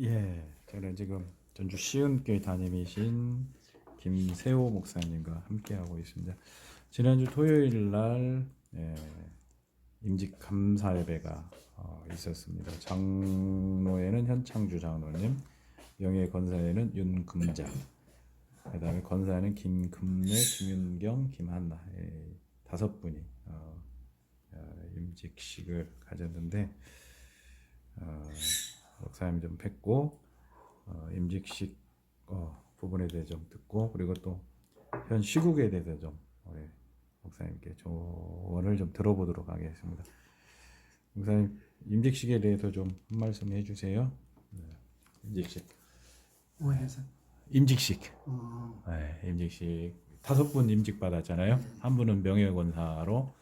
예, 저는 지금 전주 시흥교회 담임이신 김세호 목사님과 함께하고 있습니다. 지난주 토요일 날 예, 임직 감사 예배가 어, 있었습니다. 장로에는 현창주 장로님, 영예 건사에는 윤금자, 그다음에 건사에는 김금래, 김윤경, 김한나 예, 다섯 분이 어, 어, 임직식을 가졌는데 어, 목사님 좀 뵙고 어, 임직식 어, 부분에 대해 좀 듣고 그리고 또 현 시국에 대해서 좀 우리 목사님께 조언을 좀 들어보도록 하겠습니다. 목사님 임직식에 대해서 좀 한 말씀 해주세요. 네, 임직식, 오해서 임직식, 어, 네, 임직식 다섯 분 임직 받았잖아요. 한 분은 명예권사로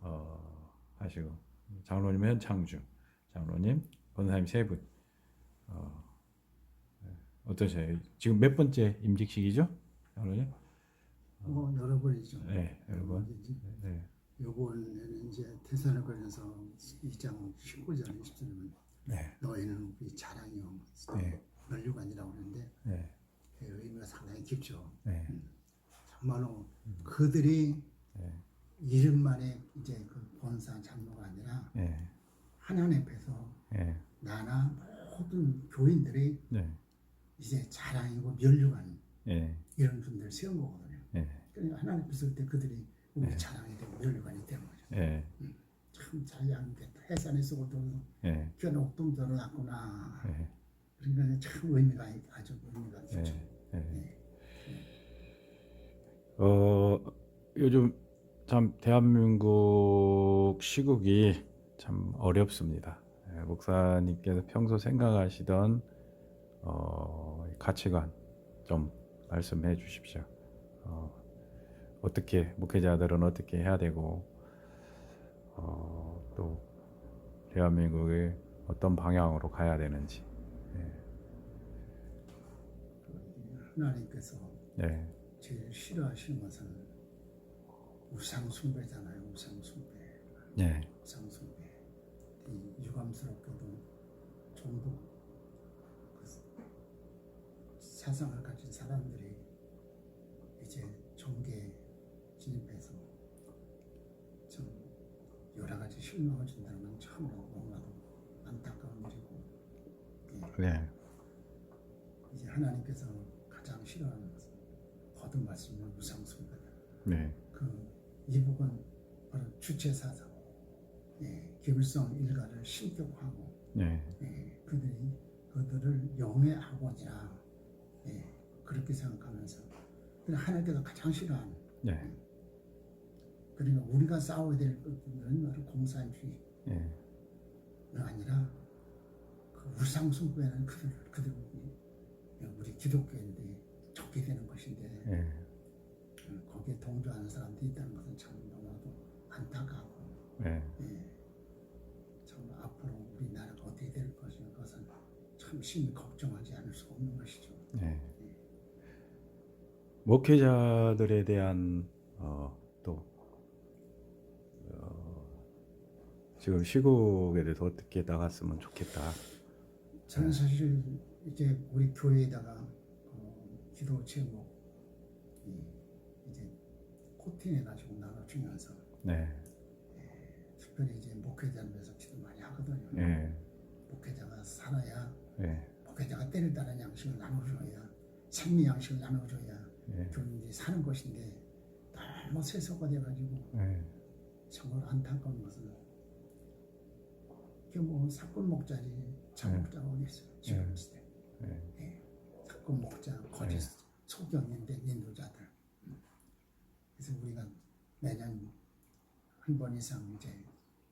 어, 하시고 장로님은 현창주 장로님, 권사님 세 분. 어, 네, 어떠세요? 지금 몇 번째 임직식이죠, 장로님? 뭐 여러 번이죠. 네, 여러분. 이제 네, 요번에는 이제 대선에 관해서 2장 19절 20절은 네, 너희는 우리 자랑이요 네. 멸류관이라고 하는데 네, 그 의미가 상당히 깊죠. 네, 정말로 그들이 네, 이름만의 이제 그 본사 장로가 아니라 네, 하나님 앞에서 네, 나나 모든 교인들이 네, 이제 자랑이고 멸류관 네, 이런 분들 세운 거거든요. 네, 그러니까 하나님 앞에서 그때 그들이 우리 자랑이 되고 멸류관이 되는 거죠. 네, 참 자유하겠다. 해산에서도 네, 귀한 옥동자로 났구나. 네, 그러니까 참 의미가 아주 의미가 깊죠. 네. 어, 요즘 참 대한민국 시국이 참 어렵습니다. 예, 목사님께서 평소 생각하시던 어, 가치관 좀 말씀해 주십시오. 어, 어떻게 목회자들은 어떻게 해야 되고 어, 또 대한민국의 어떤 방향으로 가야 되는지. 하나님께서 네, 제일 싫어하시는 것은 우상 숭배잖아요. 우상 숭배, 네, 우상 숭배. 이 유감스럽게도 전부 그 사상을 가진 사람들이 이제 종교에 진입해서 좀 여러 가지 실망을 준다는 건 참으로 너무나도 안타까운 일이고 예. 네, 이제 하나님께서 가장 싫어하는 거듭 말씀을 우상숭배다. 네, 그 이북은 바로 주체 사상, 예, 기물성 일가를 신격화하고 네, 예, 그들이 그들을 영의 학원이라 예, 그렇게 생각하면서. 근데 하나님께서 가장 싫어하는. 네, 그러니까 우리가 싸워야 될 것들은 바로 공산주의가 네. 아니라 그 우상숭배는 그들 그들 우리 기독교인들이 적게 되는 것인데 네. 거기에 동조하는 사람들이 있다는 것은 참 너무나도 안타깝고 네. 예, 정말 앞으로 우리나라가 어떻게 될 것인 것은 참 심히 걱정하지 않을 수 없는 것이죠. 네. 목회자들에 대한 어, 또 어, 지금 시국에 대해서 어떻게 나갔으면 좋겠다. 저는 사실 이제 우리 교회에다가 어, 기도 제목 이, 이제 코팅해 가지고 나눠주면서 네, 특별히 이제 목회자를 위해서 기도 많이 하거든요. 네, 목회자가 살아야 네, 목회자가 때를 따른 양식을 나눠줘야 생리 양식을 나눠줘야 네, 교인들이 사는 것인데 너무 세속화 돼가지고 네, 정말 안타까운 것은 이게 뭐 사건 목자지 장목자가 어디 있어요? 지금 시대. 네, 예. 사건 목자 거짓 소경인데 인도자들. 음. 그래서 우리가 매년 한 번 이상 이제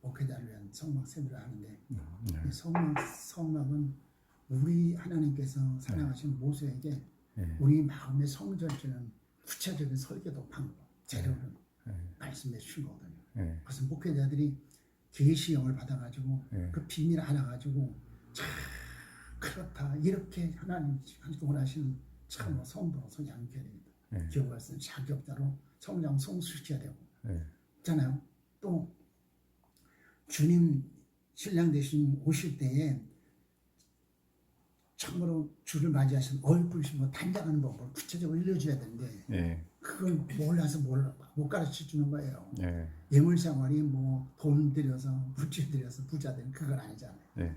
목회자를 위한 성막 세배를 하는데 네, 이 성막 성막은 우리 하나님께서 사랑하신 모세에게 네. 우리 마음의 성전주는 구체적인 설계도 방법 재료를 네. 말씀해 주신 거거든요. 네, 그래서 목회자들이 계시형을 받아가지고 네. 그 비밀 알아가지고 참 그렇다 이렇게 하나님 원하시는 참 성도로서 됩니다. 네. 기업을 쓴 자격자로 성장 성수시켜야 되고 네, 있잖아요. 또 주님 신랑 대신 오실 때에 참으로 주를 맞이하신 얼굴심으로 단장하는 법을 구체적으로 알려줘야 되는데 예, 그걸 몰라서 몰라, 못 가르쳐 주는 거예요. 예, 예물생활이 뭐돈 들여서 부채 들여서 부자 되는 그건 아니잖아요. 예,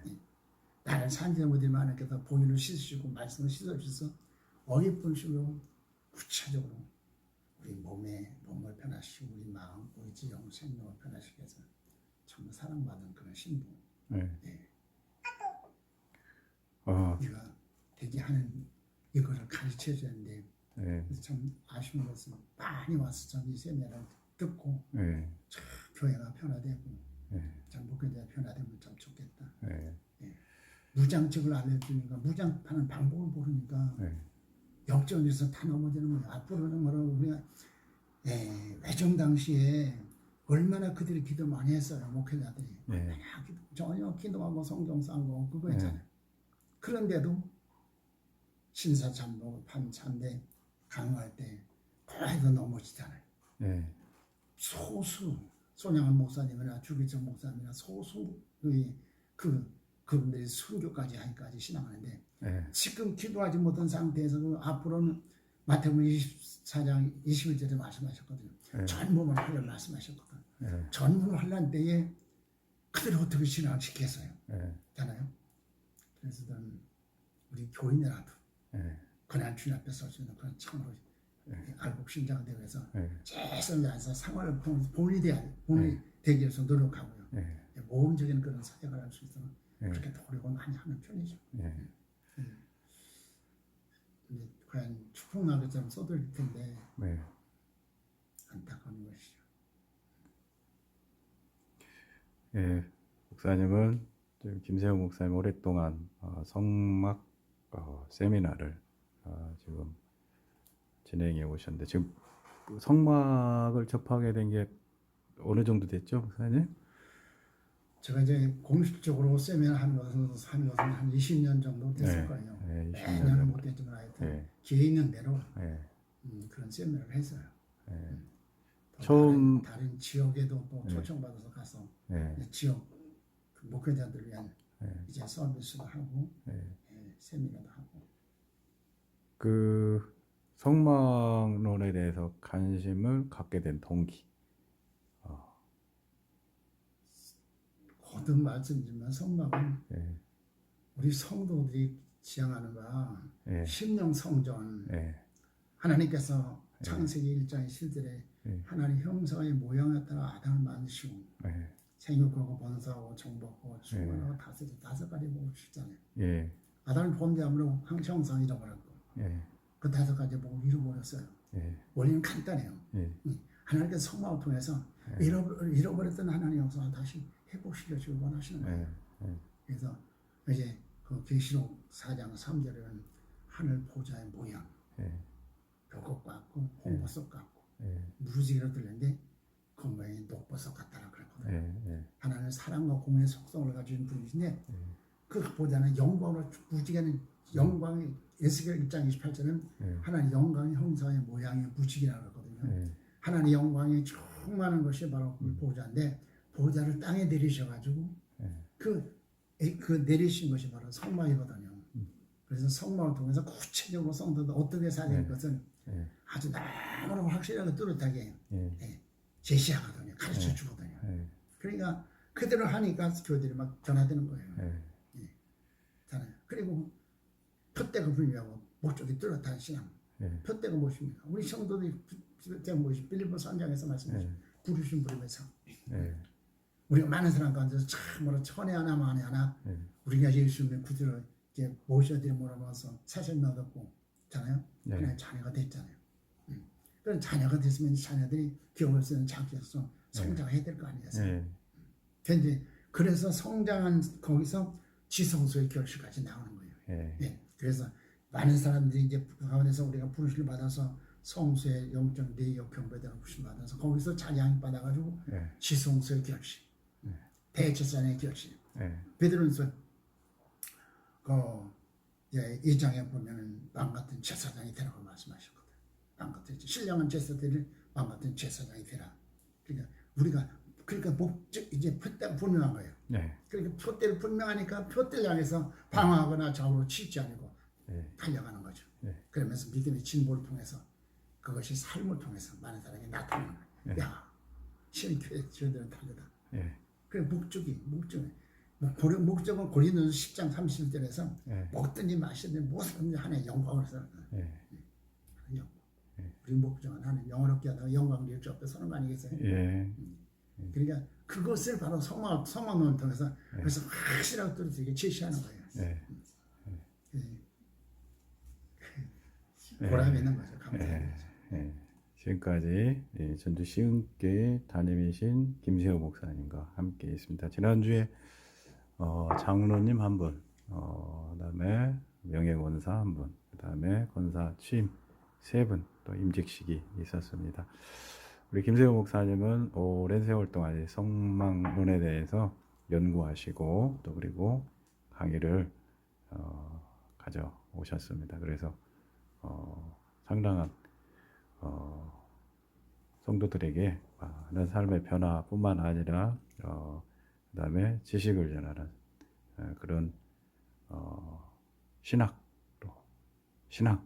나는 산재무들이 많으께서 본인을 씻으시고 말씀을 씻어주셔서 어이쁜 식으로 구체적으로 우리 몸에 몸을 편하시고 우리 마음, 우리 지영, 생명을 편하시게 해서 정말 사랑받은 그런 신부. 예. 예. 어, 우리가 되게 하는 이거를 가르쳐 주는데 예, 그래서 참 아쉬운 것은 많이 와서 전이 세미나를 듣고 예, 교회가 변화되고 예, 참 목회자가 변화되면 참 좋겠다. 예, 무장책을 알려주니까 무장하는 방법을 모르니까 예, 역전에서 다 넘어지는 거예요. 앞으로는 뭐라 우리가 에, 외정 당시에 얼마나 그들이 기도 많이 했어요. 목회자들이. 기도, 전혀 기도하고 성경 싼거 그거 네. 했잖아요. 그런데도 신사 참복 판찬대 강화할 때 거의도 넘어지잖아요. 예, 소수 손양한 목사님이나 주기정 목사님이나 소수 그 그분들이 순교까지 하기까지 신앙하는데 예, 지금 기도하지 못한 상태에서 그 앞으로는 마태복음 24장 21절에 말씀하셨거든요. 예. 전부만 하려 말씀하셨거든. 예, 전부를 하려는 때에 그들을 어떻게 신앙을 시켰어요? 예, 잖아요. 그래서 저는 우리 교인이라도 예, 그날 주님 앞에 설수 있는 그런 참으로 신자가 되기 위해서 예, 최선을 다해서 통해서 본이 돼야 돼. 본이 되기 위해서 노력하고요. 예, 모험적인 그런 사역을 할 수 있도록 예. 그렇게 노력을 많이 하는 편이죠. 예, 과연 축복나무처럼 쏟을 텐데 예. 안타까운 것이죠. 예, 목사님은 지금 김세호 목사님 오랫동안 어, 성막 어, 세미나를 어, 지금 진행해 오셨는데 지금 성막을 접하게 된 게 어느 정도 됐죠, 목사님? 제가 이제 공식적으로 세미나 하는 것은 하는 것은 한 20년 정도 됐을 네, 거예요. 네, 20년 매년은 정도. 못 됐지만 하여튼 예, 기회 있는 대로 예, 음, 그런 세미나를 했어요. 예, 또 처음- 다른, 다른 지역에도 또 네. 초청받아서 가서 예, 지역 그 목회자들을 위한 예, 이제 서비스도 하고 예. 예, 세미나도 하고 그 성막론에 대해서 관심을 갖게 된 동기. 거듭 말씀드리면 성막은 예, 우리 성도들이 지향하는 바 예, 심령 성전. 예, 하나님께서 창세기 1장의 실들에 예. 하나님 형상의 모양에 따라 아담을 만드시고 예, 생육하고 번성하고 정복하고 충만하고 다스리 다섯 가지 복을 주셨잖아요. 예, 아담을 범죄함으로 형상 잃어버렸고 예, 그 다섯 가지 복을 잃어버렸어요. 예, 원리는 간단해요. 예, 하나님께서 성막을 통해서 잃어버, 잃어버렸던 하나님의 역사를 다시 회복시켜주길 원하시는 거예요. 예, 예, 그래서 이제 그 계시록 4장 3절에는 하늘 보좌의 모양, 예, 벽곡 같고 홍보석 같고 예, 무지개로 들렸는데 그 모양이 녹보석 같다라 그랬거든요. 하나님은 사랑과 공의 속성을 가진 분이신데 그 보다는 영광으로 무지개는 영광이 에스겔 1장 28절은 예. 하나님 영광의 형상의 모양이 무지개라고 그러거든요. 예, 하나님 영광이 충만한 것이 바로 그 보좌인데 보좌를 땅에 내리셔가지고 예. 그, 에- 그 내리신 것이 바로 성막이거든요. 그래서 성막을 통해서 구체적으로 성도들 어떻게 살아야 될 것을 예, 아주 너무너무 확실하게 뚜렷하게 예, 예, 제시하거든요. 가르쳐 주거든요. 예, 그러니까 그대로 하니까 교회들이 막 변화되는 거예요. 예, 잖아요. 그리고 표대가 불리하고 목적이 뚜렷한 신앙. 예. 표대가 무엇입니까? 우리 성도들이 표대가 무엇이 빌리보 산장에서 말씀하신 부르신 부름의 상. 예, 우리가 많은 사람 가운데서 참으로 천에 하나 만에 하나 예. 우리가 예수님의 구주를 이제 모셔드림으로써 사실을 얻었고 잖아요. 네. 그냥 자녀가 됐잖아요. 음. 그런 자녀가 됐으면 이 자녀들이 기업을 쓰는 장기에서 성장해야 될 거 아니겠어요. 예, 근데 그래서 성장한 거기서 지성소의 결실까지 나오는 거예요. 예, 예. 그래서 많은 사람들이 이제 그 가운데서 우리가 부르심을 받아서 성수의 영적 내역 경배되는 부르심 받아서 거기서 찬양 받아가지고 예, 지성소의 결실, 대제사장의 결실. 예, 베드로전서 그 이제 이 장에 보면은 왕 같은 제사장이 되라고 말씀하셨거든. 왕 같은 제- 신령한 제사들을 왕 같은 제사장이 되라. 그러니까 우리가 그러니까 목적 이제 표대가 분명한 거예요. 네. 그러니까 표대를 분명하니까 표대를 향해서 방황하거나 좌우로 치지 않고 네. 달려가는 거죠. 네. 그러면서 믿음의 진보를 통해서 그것이 삶을 통해서 많은 사람에게 나타나는 거예요. 네. 야, 신교회 저들은 다르다. 네. 그래 목적이 목적이 뭐 고려 목적은 고린도서 10장 31절에서 네. 먹든지 마시든지 무엇이든지 하나의 영광을 쓰는 거예요. 네. 영광. 우리 목적은 하나님 영원롭게 하다가 영광을 일주 앞에 서는 거 아니겠어요? 예. 그러니까 그것을 바로 성막 성막론을 통해서 그래서 확실하게 뚜렷하게 제시하는 거예요. 네. 예. 보람 있는 거죠. 감사합니다. 예. 예. 지금까지 예, 전주 시흥교회 담임이신 김세호 목사님과 함께 있습니다. 지난주에 어, 장로님 한 분, 어, 그다음에 명예권사 한 분, 그다음에 권사 취임 세 분, 또 임직식이 있었습니다. 우리 김세호 목사님은 오랜 세월 동안 이 성망론에 대해서 연구하시고 또 그리고 강의를 어, 가져오셨습니다. 그래서 어, 상당한 어, 성도들에게 많은 삶의 변화뿐만 아니라 어, 그다음에 지식을 전하는 어, 그런 어, 신학로 신앙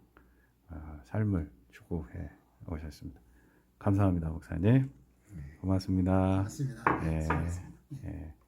어, 삶을 추구해 오셨습니다. 감사합니다, 목사님. 고맙습니다. 맞습니다. 예, 수고하셨습니다. 예.